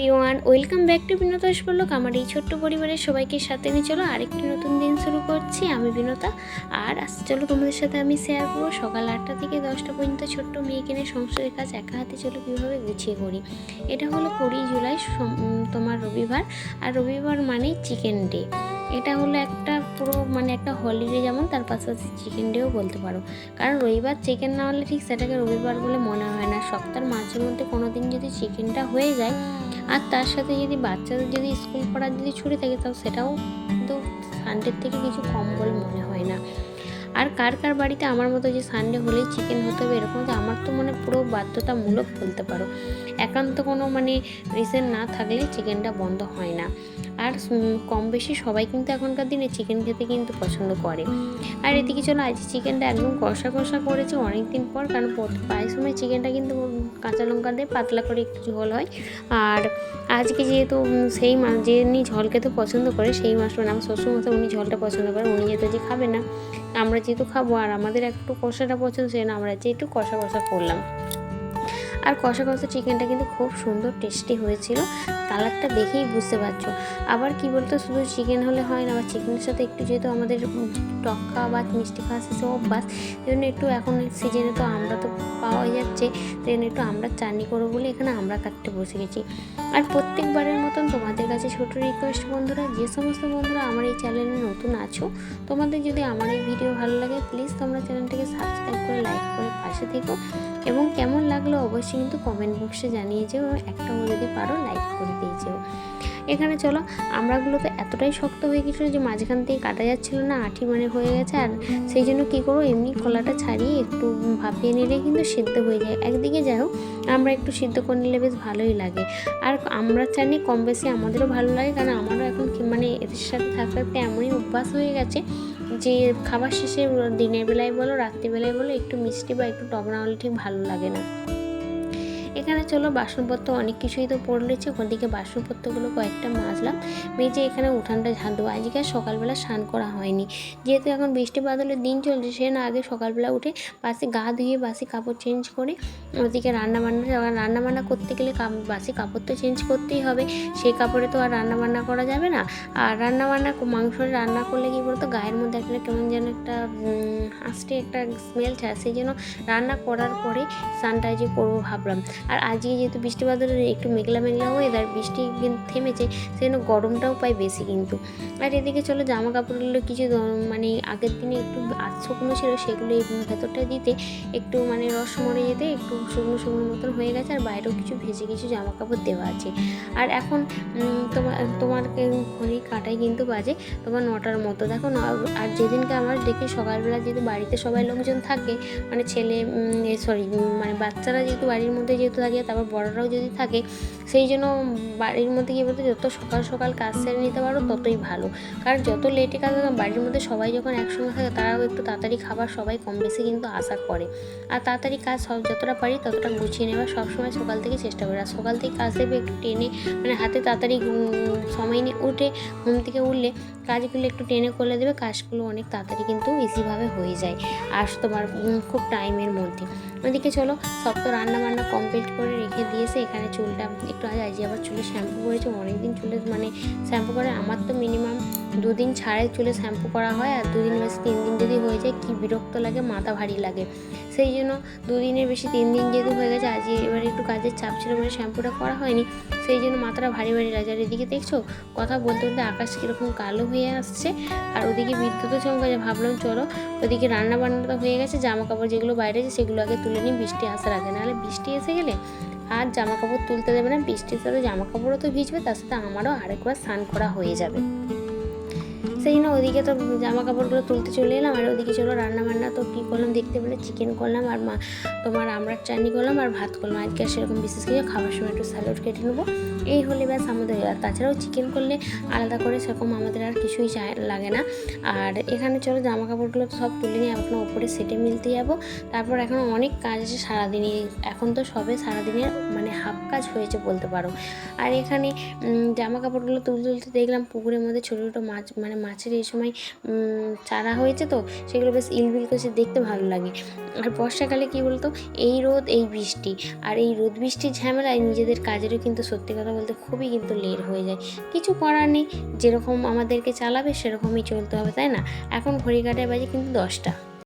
Priyan welcome back to বিনোদাস বলল আমার এই ছোট্ট পরিবারের সবাইকে সাথে নিয়ে চলো, আরেকটি নতুন দিন শুরু করছি আমি বিনোতা আর আজ চলো তোমাদের সাথে আমি শেয়ার করব সকাল আটটা থেকে দশটা পর্যন্ত ছোট্ট মেয়ে কিনে সংসারের কাজ একা হাতে চলো কীভাবে গুছিয়ে করি। এটা হলো কুড়ি জুলাই তোমার রবিবার, আর রবিবার মানে চিকেন ডে এটা হলো একটা পুরো মানে একটা হলিডে যেমন, তার পাশাপাশি চিকেন ডেও বলতে পারো। কারণ রবিবার চিকেন না হলে ঠিক সেটাকে রবিবার বলে মনে হয় না। সপ্তাহের মাঝে মধ্যে কোনো দিন যদি চিকেনটা হয়ে যায়, আর তার সাথে যদি বাচ্চাদের যদি স্কুল পড়ার যদি ছুটি থাকে, তাও সেটাও কিন্তু সানডের থেকে কিছু কম বলে মনে হয় না। আর কার কার বাড়িতে আমার মতো যে সানডে হলেই চিকেন হতে হবে এরকম তো আমার তো মানে পুরো বাধ্যতামূলক বলতে পারো। একান্ত কোনো মানে রিজন না থাকলে চিকেনটা বন্ধ হয় না। আর কম বেশি সবাই কিন্তু এখনকার দিনে চিকেন খেতে কিন্তু পছন্দ করে। আর এদিকে চলো আজ চিকেনটা একদম কষা কষা করেছে অনেক দিন পর, কারণ প্রায় সময় চিকেনটা কিন্তু কাঁচা লঙ্কা দিয়ে পাতলা করে একটু ঝোল হয়। আর আজকে যেহেতু সেই মাছ যে উনি ঝোল খেতে পছন্দ করে, সেই মাছ মানে আমার শ্বশুরমশাই উনি ঝোলটা পছন্দ করে উনি যেহেতু যে খাবে না, আমরা যেহেতু খাব, আর আমাদের একটু কষাটা পছন্দ, সেই জন্য আমরা যে একটু কষা কষা করলাম। আর কষা কষা চিকেনটা কিন্তু খুব সুন্দর টেস্টি হয়েছিল। কালারটা দেখেই বুঝতে পারছ। আবার কি বলতো, শুধু চিকেন হলে হয় না, আবার চিকেনের সাথে একটু যেহেতু আমাদের টক্কা বা মিষ্টি খাওয়া অভ্যাস সেই জন্য একটু এখন সিজনে তো আমরা তো পাওয়া যাচ্ছে জন্য একটু আমরা চাটনি করব বলে এখানে আমরা কাটতে বসে গেছি। আর প্রত্যেকবারের মতন তোমাদের কাছে ছোট রিকোয়েস্ট বন্ধুরা, যে সমস্ত বন্ধুরা আমার এই চ্যানেলে নতুন আছো, তোমাদের যদি আমার এই ভিডিও ভালো লাগে প্লিজ তোমরা চ্যানেলটাকে সাবস্ক্রাইব করে লাইক করে পাশে থেকো। এবং কেমন লাগল অবশ্যই কিন্তু কমেন্ট বক্সে জানিয়ে যেও একটা যদি পারো লাইক করে দিয়ে যেও। এখানে চলো আমরাগুলো তো এতটাই শক্ত হয়ে গেছিল যে মাঝখান থেকে কাটা যাচ্ছিল না, আঠি মানে হয়ে গেছে। আর সেই জন্য কী করব, এমনি কলাটা ছাড়িয়ে একটু ভাপিয়ে নিলে কিন্তু সিদ্ধ হয়ে যায়। একদিকে যাই হোক, আমরা একটু সিদ্ধ করে নিলে বেশ ভালোই লাগে। আর আমরা জানি কম বেশি আমাদেরও ভালো লাগে, কারণ আমারও এখন মানে এদের সাথে থাকতে থাকতে এমনই অভ্যাস হয়ে গেছে যে খাবার শেষে দিনের বেলায় বলো, রাত্রিবেলায় বলো, একটু মিষ্টি বা একটু টক হলে ঠিক ভালো লাগে না। এখানে চলো, বাসনপত্র অনেক কিছুই তো পড়লেছে ওদিকে বাসনপত্রগুলো, কয়েকটা মাজলাম। মেজে এখানে উঠানটা ঝাঁট দেবো আজকে আর সকালবেলা স্নান করা হয়নি। যেহেতু এখন বৃষ্টি বাদলের দিন চলছে, সে না আগে সকালবেলা উঠে বাসি গা ধুয়ে বাসি কাপড় চেঞ্জ করে ওদিকে রান্না বান্না রান্না বান্না করতে গেলে বাসি কাপড় তো চেঞ্জ করতেই হবে। সেই কাপড়ে তো আর রান্না বান্না করা যাবে না। আর রান্না বান্না মাংস রান্না করলে কি বলতো, গায়ের মধ্যে একটা কেমন যেন একটা আস্তে একটা স্মেল ছাড়ে। সেই জন্য রান্না করার পরে স্নানটা করব ভাবলাম। আর আজকে যেহেতু বৃষ্টি বাদলের একটু মেঘলা মেঘলা ওয়েদার বৃষ্টি কিন্তু থেমেছে সেই জন্য গরমটাও পাই বেশি কিন্তু। আর এদিকে চলো জামা কাপড়গুলো কিছু মানে আগের দিনে একটু শুকনো ছিল, সেগুলো এই ভেতরটা দিতে একটু মানে রস মরে যেতে একটু শুকনো শুকনো মতন হয়ে গেছে, আর বাইরেও কিছু ভেজে কিছু জামা কাপড় দেওয়া আছে। আর এখন তোমার তোমার কাটাই কিন্তু বাজে, তোমার নটার মতো। দেখো আর যেদিনকে আমার দেখি সকালবেলা যেহেতু বাড়িতে সবাই লোকজন থাকে মানে ছেলে সরি মানে বাচ্চারা যেহেতু বাড়ির মধ্যে যেহেতু থাকে তারপর বড়রাও যদি থাকে, সেই জন্য বাড়ির মধ্যে কী বলতে, যত সকাল সকাল কাজ সেরে নিতে পারো ততই ভালো। কারণ যত লেটে কাজ বাড়ির মধ্যে সবাই যখন একসঙ্গে থাকে, তারাও একটু তাড়াতাড়ি খাবার সবাই কম বেশি কিন্তু আশা করে। আর তাড়াতাড়ি কাজ সব যতটা পারি ততটা গুছিয়ে নেওয়ার সবসময় সকাল থেকে চেষ্টা করি। আর সকাল থেকে কাজ দেবে একটু টেনে মানে হাতে তাড়াতাড়ি সময় নিয়ে উঠে ঘুম থেকে উঠলে কাজগুলো একটু টেনে করলে দেবে, কাজগুলো অনেক তাড়াতাড়ি কিন্তু ইজিভাবে হয়ে যায়। আর তোমার খুব টাইমের মধ্যে। ওদিকে চলো, সব তো রান্না বান্না কমপ্লিট করে রেখে দিয়েছে, এখানে চুলটা একটু আজ আজ আবার চুলে শ্যাম্পু করেছে, অনেকদিন চুলে মানে শ্যাম্পু করে, আমার তো মিনিমাম দুদিন ছাড়ে চুলে শ্যাম্পু করা হয় আর দুদিন বেশি তিন দিন যদি হয়ে যায় কি বিরক্ত লাগে, মাথা ভারী লাগে। সেই জন্য দুদিনের বেশি তিন দিন যেহেতু হয়ে গেছে আজ এবার একটু কাজের চাপ ছিল বলে শ্যাম্পুটা করা হয়নি, সেই জন্য মাথাটা ভারী ভারী লাগে। আর এদিকে দেখছ, কথা বলতে বলতে আকাশ কীরকম কালো হয়ে আসছে, আর ওদিকে বিদ্যুৎও চমকাছে, ভাবলাম চলো ওদিকে রান্না বান্না তো হয়ে গেছে জামা কাপড় যেগুলো বাইরে আছে সেগুলো আগে তুলে নিই, বৃষ্টি আসার আগে, নাহলে বৃষ্টি এসে গেলে আর জামা কাপড় তুলতে দেবে না, বৃষ্টির সাথে জামা কাপড়ও তো ভিজবে, তার সাথে আমারও আরেকবার স্নান করা হয়ে যাবে। সেই জন্য ওদিকে তো জামা কাপড়গুলো তুলতে চলে এলাম, আর ওদিকে চলো রান্না বান্না তো কী করলাম দেখতে পেলে চিকেন করলাম আর মা, তোমার আমরা চাটনি করলাম আর ভাত করলাম। আজকে সেরকম বিশেষ কিছু খাবার সময় একটু স্যালাড কেটে নেব। এই হলে ব্যাস আমাদের, আর তাছাড়াও চিকেন করলে আলাদা করে সেরকম আমাদের আর কিছুই লাগে না। আর এখানে চলো জামা কাপড়গুলো সব তুলে নিয়ে এখন ওপরে সেটে মিলতে যাব। তারপর এখন অনেক কাজ আছে সারাদিনে এখন তো সবে সারাদিনের মানে হাফ কাজ হয়েছে বলতে পারো। আর এখানে জামা কাপড়গুলো তুলতে তুলতে দেখলাম পুকুরের মধ্যে ছোটো ছোটো মাছ মানে মাছের এই সময় চারা হয়েছে তো, সেগুলো বেশ ইলবিল করছে, দেখতে ভালো লাগে। আর বর্ষাকালে কী বলতো, এই রোদ, এই বৃষ্টি। আর এই রোদ বৃষ্টির ঝামেলায় নিজেদের কাজেরও কিন্তু সত্যি কথা বলতে খুবই কিন্তু লেট হয়ে যায়। কিছু করার নেই, যেরকম আমাদেরকে চালাবে সেরকমই চলতে হবে, তাই না? এখন ঘড়ি কাটায় বাজে কিন্তু দশটা।